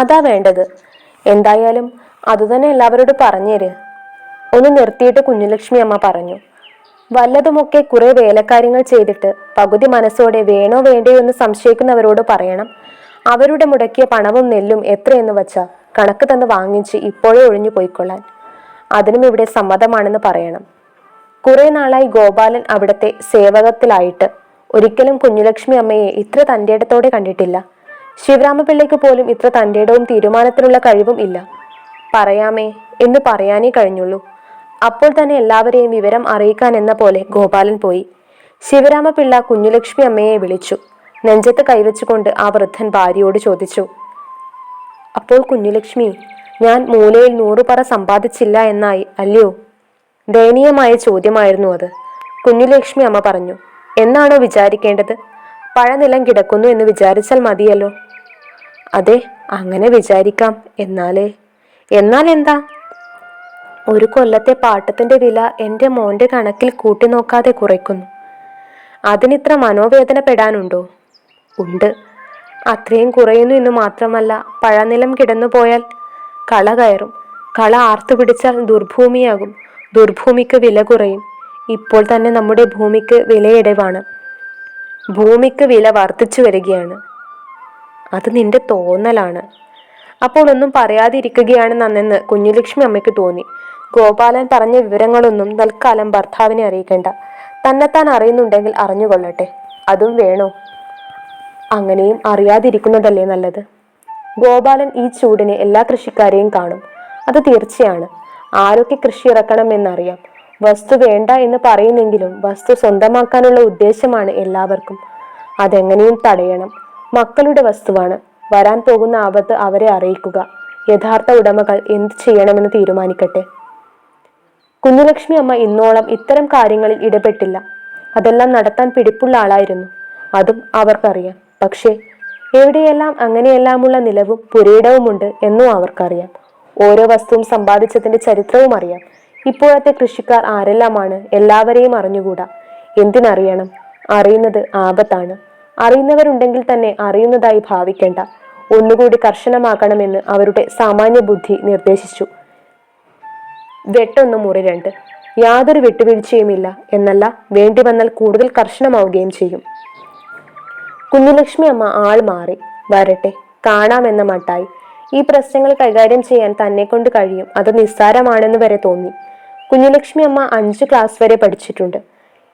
അതാ വേണ്ടത്. എന്തായാലും അതുതന്നെ എല്ലാവരോടും പറഞ്ഞേര് ഒന്ന് നിർത്തിയിട്ട് കുഞ്ഞുലക്ഷ്മി അമ്മ പറഞ്ഞു. വല്ലതുമൊക്കെ കുറെ വേലക്കാര്യങ്ങൾ ചെയ്തിട്ട് പകുതി മനസ്സോടെ വേണോ വേണ്ടയോ എന്ന് സംശയിക്കുന്നവരോട് പറയണം. അവരുടെ മുടക്കിയ പണവും നെല്ലും എത്രയെന്ന് വച്ചാൽ കണക്ക് തന്ന് വാങ്ങിച്ച് ഇപ്പോഴേ ഒഴിഞ്ഞു പോയിക്കൊള്ളാൻ. അതിനും ഇവിടെ സമ്മതമാണെന്ന് പറയണം. കുറെ നാളായി ഗോപാലൻ അവിടത്തെ സേവകത്തിലായിട്ട് ഒരിക്കലും കുഞ്ഞുലക്ഷ്മി അമ്മയെ ഇത്ര തന്റെ ഇടത്തോടെ കണ്ടിട്ടില്ല. ശിവരാമപിള്ളയ്ക്ക് പോലും ഇത്ര തന്റെടവും തീരുമാനത്തിനുള്ള കഴിവും ഇല്ല. പറയാമേ എന്ന് പറയാനേ കഴിഞ്ഞുള്ളൂ. അപ്പോൾ തന്നെ എല്ലാവരെയും വിവരം അറിയിക്കാൻ എന്ന പോലെ ഗോപാലൻ പോയി. ശിവരാമപിള്ള കുഞ്ഞുലക്ഷ്മി അമ്മയെ വിളിച്ചു. നെഞ്ചത്ത് കൈവച്ചുകൊണ്ട് ആ വൃദ്ധൻ ഭാര്യയോട് ചോദിച്ചു അപ്പോൾ കുഞ്ഞുലക്ഷ്മി ഞാൻ മൂലയിൽ നൂറു പറ സമ്പാദിച്ചില്ല എന്നായി അല്ലയോ? ദയനീയമായ ചോദ്യമായിരുന്നു അത്. കുഞ്ഞുലക്ഷ്മി അമ്മ പറഞ്ഞു എന്നാണോ വിചാരിക്കേണ്ടത്? പഴനിലം കിടക്കുന്നു എന്ന് വിചാരിച്ചാൽ മതിയല്ലോ. അതെ അങ്ങനെ വിചാരിക്കാം. എന്നാലേ? എന്നാൽ എന്താ? ഒരു കൊല്ലത്തെ പാട്ടത്തിന്റെ വില എന്റെ മോന്റെ കണക്കിൽ കൂട്ടി നോക്കാതെ കുറയ്ക്കുന്നു. അതിനിത്ര മനോവേദനപ്പെടാനുണ്ടോ? ഉണ്ട്. അത്രയും കുറയുന്നു എന്ന് മാത്രമല്ല പഴനിലം കിടന്നു പോയാൽ കള കയറും. കള ആർത്തു പിടിച്ചാൽ ദുർഭൂമിയാകും. ദുർഭൂമിക്ക് വില കുറയും. ഇപ്പോൾ തന്നെ നമ്മുടെ ഭൂമിക്ക് വിലയിടവാണ്. ഭൂമിക്ക് വില വർദ്ധിച്ചു വരികയാണ്. അത് നിന്റെ തോന്നലാണ്. അപ്പോൾ ഒന്നും പറയാതിരിക്കുകയാണ് നന്നെന്ന് കുഞ്ഞുലക്ഷ്മി അമ്മയ്ക്ക് തോന്നി. ഗോപാലൻ പറഞ്ഞ വിവരങ്ങളൊന്നും തൽക്കാലം ഭർത്താവിനെ അറിയിക്കേണ്ട. തന്നെത്താൻ അറിയുന്നുണ്ടെങ്കിൽ അറിഞ്ഞുകൊള്ളട്ടെ. അതും വേണോ? അങ്ങനെയും അറിയാതിരിക്കുന്നതല്ലേ നല്ലത്? ഗോപാലൻ ഈ ചൂടിനെ എല്ലാ കൃഷിക്കാരെയും കാണും. അത് തീർച്ചയാണ്. ആരൊക്കെ കൃഷി ഇറക്കണമെന്നറിയാം വസ്തു വേണ്ട എന്ന് പറയുന്നെങ്കിലും വസ്തു സ്വന്തമാക്കാനുള്ള ഉദ്ദേശമാണ് എല്ലാവർക്കും. അതെങ്ങനെയും തടയണം. മക്കളുടെ വസ്തുവാണ്. വരാൻ പോകുന്ന ആപത്ത് അവരെ അറിയിക്കുക. യഥാർത്ഥ ഉടമകൾ എന്ത് ചെയ്യണമെന്ന് തീരുമാനിക്കട്ടെ. കുഞ്ഞുലക്ഷ്മി അമ്മ ഇന്നോളം ഇത്തരം കാര്യങ്ങളിൽ ഇടപെട്ടില്ല. അതെല്ലാം നടത്താൻ പിടിപ്പുള്ള ആളായിരുന്നു. അതും അവർക്കറിയാം. പക്ഷേ എവിടെയെല്ലാം അങ്ങനെയെല്ലാമുള്ള നിലവും പുരയിടവുമുണ്ട് എന്നും അവർക്കറിയാം. ഓരോ വസ്തുവും സമ്പാദിച്ചതിന്റെ ചരിത്രവും അറിയാം. ഇപ്പോഴത്തെ കൃഷിക്കാർ ആരെല്ലാമാണ് എല്ലാവരെയും അറിഞ്ഞുകൂടാ? എന്തിനറിയണം? അറിയുന്നത് ആപത്താണ്. അറിയുന്നവരുണ്ടെങ്കിൽ തന്നെ അറിയുന്നതായി ഭാവിക്കേണ്ട. ഒന്നുകൂടി കർശനമാക്കണമെന്ന് അവരുടെ സാമാന്യ ബുദ്ധി നിർദ്ദേശിച്ചു. വെട്ടൊന്ന് മുറി രണ്ട്. യാതൊരു വിട്ടുവീഴ്ചയുമില്ല എന്നല്ല വേണ്ടി വന്നാൽ കൂടുതൽ കർശനമാവുകയും ചെയ്യും. കുഞ്ഞുലക്ഷ്മി അമ്മ ആൾ മാറി. വരട്ടെ കാണാമെന്ന മട്ടായി. ഈ പ്രശ്നങ്ങൾ കൈകാര്യം ചെയ്യാൻ തന്നെ കൊണ്ട് കഴിയും. അത് നിസ്സാരമാണെന്ന് വരെ തോന്നി. കുഞ്ഞുലക്ഷ്മി അമ്മ അഞ്ച് ക്ലാസ് വരെ പഠിച്ചിട്ടുണ്ട്.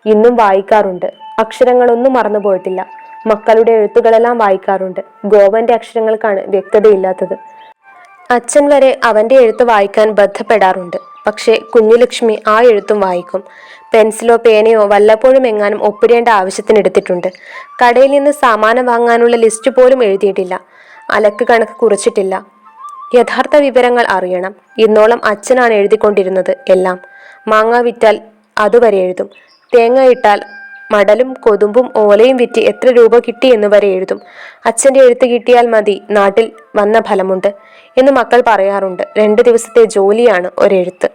ഇന്നും വായിക്കാറുണ്ട്. അക്ഷരങ്ങളൊന്നും മറന്നുപോയിട്ടില്ല. മക്കളുടെ എഴുത്തുകളെല്ലാം വായിക്കാറുണ്ട്. ഗോവന്റെ അക്ഷരങ്ങൾക്കാണ് വ്യക്തതയില്ലാത്തത്. അച്ഛൻ വരെ അവന്റെ എഴുത്ത് വായിക്കാൻ ബന്ധപ്പെടാറുണ്ട് പക്ഷേ കുഞ്ഞുലക്ഷ്മി ആ എഴുത്തും വായിക്കും. പെൻസിലോ പേനയോ വല്ലപ്പോഴും എങ്ങാനും ഒപ്പിടേണ്ട ആവശ്യത്തിന് എടുത്തിട്ടുണ്ട്. കടയിൽ നിന്ന് സാമാനം വാങ്ങാനുള്ള ലിസ്റ്റ് പോലും എഴുതിയിട്ടില്ല. അലക്ക് കണക്ക് കുറിച്ചിട്ടില്ല. യഥാർത്ഥ വിവരങ്ങൾ അറിയണം. ഇന്നോളം അച്ഛനാണ് എഴുതിക്കൊണ്ടിരുന്നത് എല്ലാം. മാങ്ങ വിറ്റാൽ അതുവരെ എഴുതും. തേങ്ങ ഇട്ടാൽ മടലും കൊതുമ്പും ഓലയും വിറ്റ് എത്ര രൂപ കിട്ടി എന്ന് വരെ എഴുതും. അച്ഛന്റെ എഴുത്ത് കിട്ടിയാൽ മതി നാട്ടിൽ വന്ന ഫലമുണ്ട് എന്ന് മക്കൾ പറയാറുണ്ട്. രണ്ട് ദിവസത്തെ ജോലിയാണ് ഒരെഴുത്ത്.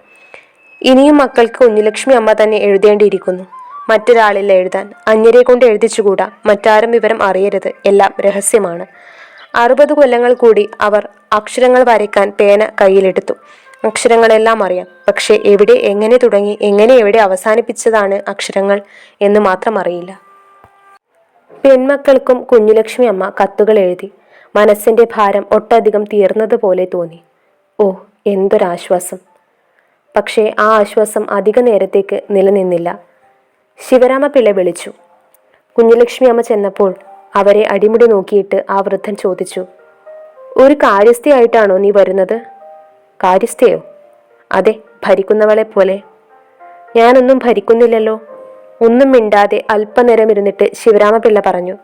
ഇനിയും മക്കൾക്ക് കുഞ്ഞുലക്ഷ്മി അമ്മ തന്നെ എഴുതേണ്ടിയിരിക്കുന്നു. മറ്റൊരാളിൽ എഴുതാൻ. അന്യരെ കൊണ്ട് എഴുതിച്ചുകൂടാ. മറ്റാരും വിവരം അറിയരുത്. എല്ലാം രഹസ്യമാണ്. അറുപത് കൊല്ലങ്ങൾ കൂടി അവർ അക്ഷരങ്ങൾ വരയ്ക്കാൻ പേന കയ്യിലെടുത്തു. അക്ഷരങ്ങളെല്ലാം അറിയാം. പക്ഷെ എവിടെ എങ്ങനെ തുടങ്ങി എങ്ങനെ എവിടെ അവസാനിപ്പിച്ചതാണ് അക്ഷരങ്ങൾ എന്ന് മാത്രം അറിയില്ല. പെൺമക്കൾക്കും കുഞ്ഞുലക്ഷ്മി അമ്മ കത്തുകൾ എഴുതി. മനസ്സിന്റെ ഭാരം ഒട്ടധികം തീർന്നതുപോലെ തോന്നി. ഓ എന്തൊരാശ്വാസം. പക്ഷേ ആ ആശ്വാസം അധിക നേരത്തേക്ക് നിലനിന്നില്ല. ശിവരാമ പിള്ള വിളിച്ചു. കുഞ്ഞുലക്ഷ്മി അമ്മ ചെന്നപ്പോൾ അവരെ അടിമുടി നോക്കിയിട്ട് ആ വൃദ്ധൻ ചോദിച്ചു ഒരു കാര്യസ്ഥയായിട്ടാണോ നീ വരുന്നത്? കാര്യസ്ഥയോ? അതെ ഭരിക്കുന്നവളെ പോലെ. ഞാനൊന്നും ഭരിക്കുന്നില്ലല്ലോ. ഒന്നും മിണ്ടാതെ അല്പനേരം ഇരുന്നിട്ട് ശിവരാമപിള്ള പറഞ്ഞു.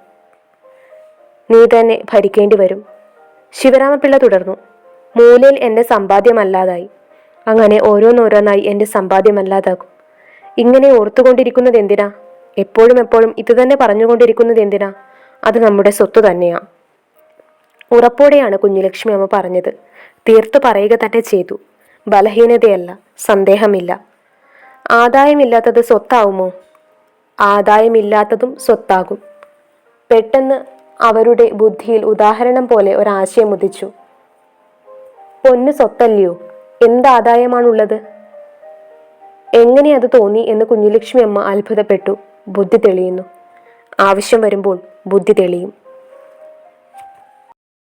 നീ തന്നെ ഭരിക്കേണ്ടി വരും. ശിവരാമപിള്ള തുടർന്നു. മൂലയിൽ എന്റെ സമ്പാദ്യമല്ലാതായി. അങ്ങനെ ഓരോന്നോരോന്നായി എന്റെ സമ്പാദ്യമല്ലാതാകും. ഇങ്ങനെ ഓർത്തുകൊണ്ടിരിക്കുന്നത് എന്തിനാ? എപ്പോഴും എപ്പോഴും ഇത് തന്നെ പറഞ്ഞുകൊണ്ടിരിക്കുന്നത് എന്തിനാ? അത് നമ്മുടെ സ്വത്ത് തന്നെയാ. ഉറപ്പോടെയാണ് കുഞ്ഞുലക്ഷ്മി അമ്മ പറഞ്ഞത്. തീർത്തു പറയുക തന്നെ ചെയ്തു. ബലഹീനതയല്ല സന്ദേഹമില്ല. ആദായമില്ലാത്തത് സ്വത്താവുമോ? ആദായമില്ലാത്തതും സ്വത്താകും. പെട്ടെന്ന് അവരുടെ ബുദ്ധിയിൽ ഉദാഹരണം പോലെ ഒരാശയം ഉദിച്ചു. പൊന്ന് സ്വത്തല്ലയോ? എന്താദായമാണുള്ളത് എങ്ങനെ അത് തോന്നി? എന്ന് കുഞ്ഞുലക്ഷ്മി അമ്മ അത്ഭുതപ്പെട്ടു. ബുദ്ധി തെളിയുന്നു. ആവശ്യം വരുമ്പോൾ ബുദ്ധി തെളിയും.